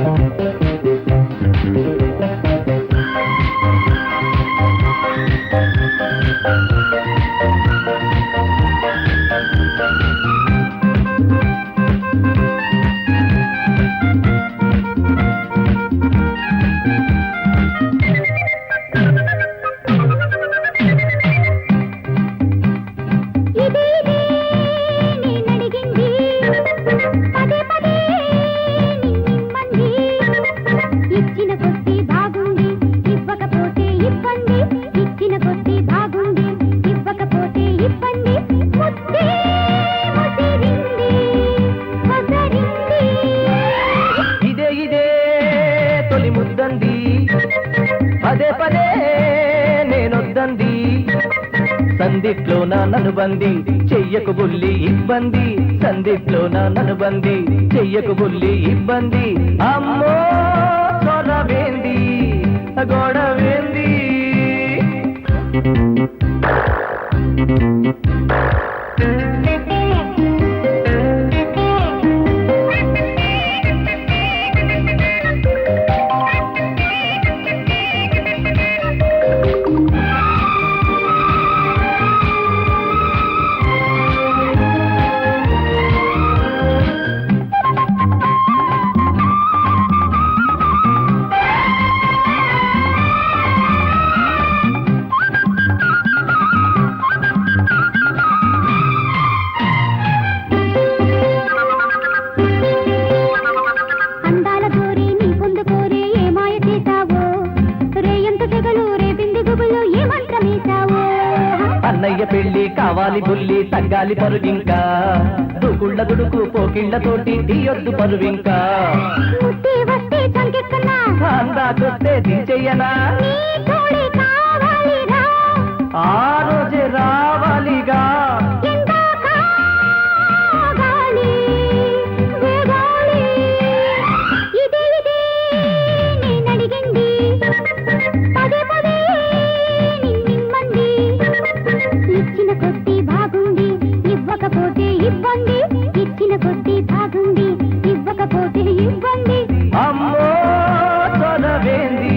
Música తొలి ముద్దంది పదే పదే నేనొద్దంది సందిట్లో నన్ను బంది చెయ్యకు బుల్లి ఇబ్బంది. సందిట్లో నన్ను బంది చెయ్యకు బుల్లి ఇబ్బంది. అమ్మో చొరవేంది గొడవేంది? అందాల అన్నయ్య పెళ్ళి కావాలి బుల్లి తగ్గాలి పరువింకా దూకుళ్ళ దుడుకు పోకిళ్ళ తోటి తీయొద్దు పరువింకా. ఆ రోజే రావాలిగా. ఇవ్వబోతుంది ఇవ్వకపోతే ఇవ్వండి. అమ్మో తొలవేంది